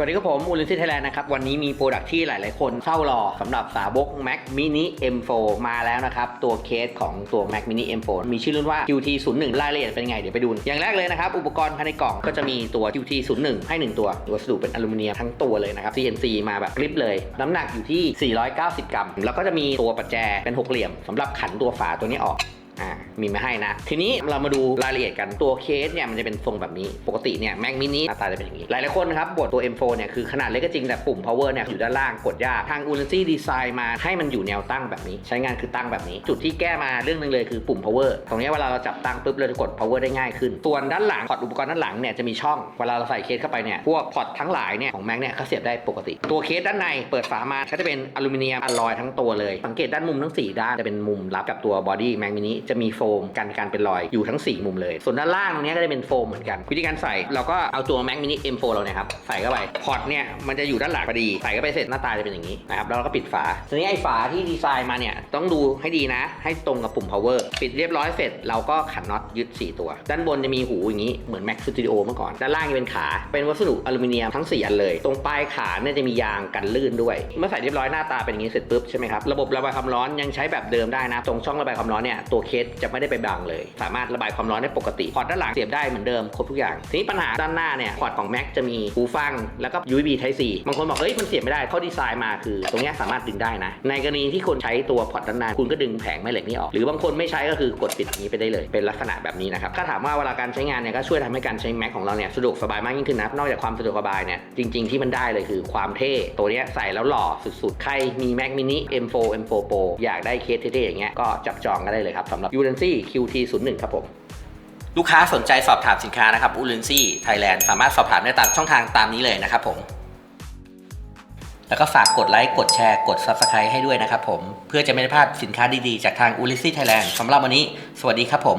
สวัสดีครับผมอูลินซี่ไทยแลนด์นะครับ วันนี้มีโปรดักที่หลาย ๆ คนเฝ้ารอสำหรับสาวก Mac Mini M4 มาแล้วนะครับ ตัวเคสของตัว Mac Mini M4 มีชื่อรุ่นว่า QT01 รายละเอียดเป็นไง เดี๋ยวไปดู อย่างแรกเลยนะครับ อุปกรณ์ภายในกล่องก็จะมีตัว QT01 ให้ 1 ตัววัสดุเป็นอลูมิเนียมทั้งตัวเลยนะครับ CNC มาแบบกริปเลย น้ำหนักอยู่ที่ 490 กรัม แล้วก็จะมีตัวประแจเป็นหกเหลี่ยมสำหรับขันตัวฝาตัวนี้ออก อ่ามีมาให้นะ ทีนี้เรามาดูรายละเอียดกันตัวเคสเนี่ยมันจะเป็นทรงแบบนี้ปกติเนี่ย Mac mini หน้าตาจะเป็นอย่างนี้ หลายๆคนนะครับบทตัว M4 เนี่ยคือขนาดเล็กก็จริงแต่ปุ่ม power เนี่ยอยู่ด้านล่างกดยากทาง u n i ี y ดีไซน์มาให้มันอยู่แนวตั้งแบบนี้ ใช้งานคือตั้งแบบนี้ จุดที่แก้มาเรื่องหนึงเลยคือปุ่ม power ตรงนี้เวลาเราจับตั้งปุ๊บเราจะกด power ได้ง่ายขึ้นส่วนด้านหลังพอร์ตอุปกรณ์ด้านหลังเนี่ยจะมีช่องเวลาเราใส่เคสเข้าไปเนี่ยพวกพอร์ตทั้งหลายเนี่ยของ Mac เนี่ยเขาเสียบได้ปกติ ตัวเคสด้านในเปิดฝามาก็จะเป็นอลูมิเนียมอลลอยทั้งตัวเลยสังเกตด้านมุมทั้ง 4 ด้านจะเป็นมุมรับกับตัวบอดี้ Mac mini จะมีโฟมกันการเป็นรอยอยู่ทั้ง 4 มุมเลย ส่วนด้านล่างตรงนี้ก็จะเป็นโฟมเหมือนกัน วิธีการใส่เราก็เอาตัว Mac mini M4 เราเนี่ยครับใส่เข้าไปพอร์ตเนี่ยมันจะอยู่ด้านหลังพอดีใส่เข้าไปเสร็จหน้าตาจะเป็นอย่างนี้นะครับแล้วเราก็ปิดฝาทีนี้ไอ้ฝาที่ดีไซน์มาเนี่ยต้องดูให้ดีนะ ให้ตรงกับปุ่ม power ปิดเรียบร้อยเสร็จเราก็ขันน็อตยึด 4 ตัว ด้านบนจะมีหูอย่างนี้เหมือน Mac Studio เมื่อก่อนด้านล่างจะเป็นขาเป็นวัสดุอลูมิเนียมทั้ง 4 อันเลย ตรงปลายขาเนี่ยจะมียางกันลื่นด้วย เมื่อใส่เรียบร้อยหน้าตาเป็นอย่างนี้เสร็จปุ๊บใช่ไหมครับระบบระบายความร้อนยังใช้แบบเดิมได้นะตรงช่องระบายความร้อนเนี่ยตัวเคสจะไม่ได้ไปบังเลย สามารถระบายความร้อนได้ปกติ พอร์ตด้านหลังเสียบได้เหมือนเดิมครบทุกอย่าง ทีนี้ปัญหาด้านหน้าเนี่ย พอร์ตของ Mac จะมีหูฟัง แล้วก็ USB Type C บางคนบอกเฮ้ยมันเสียบไม่ได้เขาดีไซน์มาคือ ตรงนี้สามารถดึงได้นะ ในกรณีที่คนใช้ตัวพอร์ตด้านหน้าคุณก็ดึงแผงแม่เหล็กนี้ออก หรือบางคนไม่ใช้ก็คือกดปิดอย่างนี้ไปได้เลย เป็นลักษณะแบบนี้นะครับ ถ้าถามว่าเวลาการใช้งานเนี่ยก็ช่วยทำให้การใช้ Mac ของเราเนี่ยสะดวกสบายมากยิ่งขึ้นนะ นอกจากความสะดวกสบายเนี่ยจริง ๆที่มันได้เลยคือความเท่ตัวนี้ใส่แล้วหล่อสุดๆใครมี Mac mini M4 M4 Pro อยากได้เคสเท่ๆอย่างเงี้ยก็จับจองกันได้เลยครับสำหรับ u n c QT01 ครับผมลูกค้าสนใจสอบถามสินค้านะครับอูลินซี่ไทยแลนด์สามารถสอบถามได้ตามช่องทางตามนี้เลยนะครับผม แล้วก็ฝากกดไลค์กดแชร์กด Subscribe ให้ด้วยนะครับผม เพื่อจะไม่พลาดสินค้าดีๆ จากทางอูลินซี่ไทยแลนด์สำหรับวันนี้ สวัสดีครับผม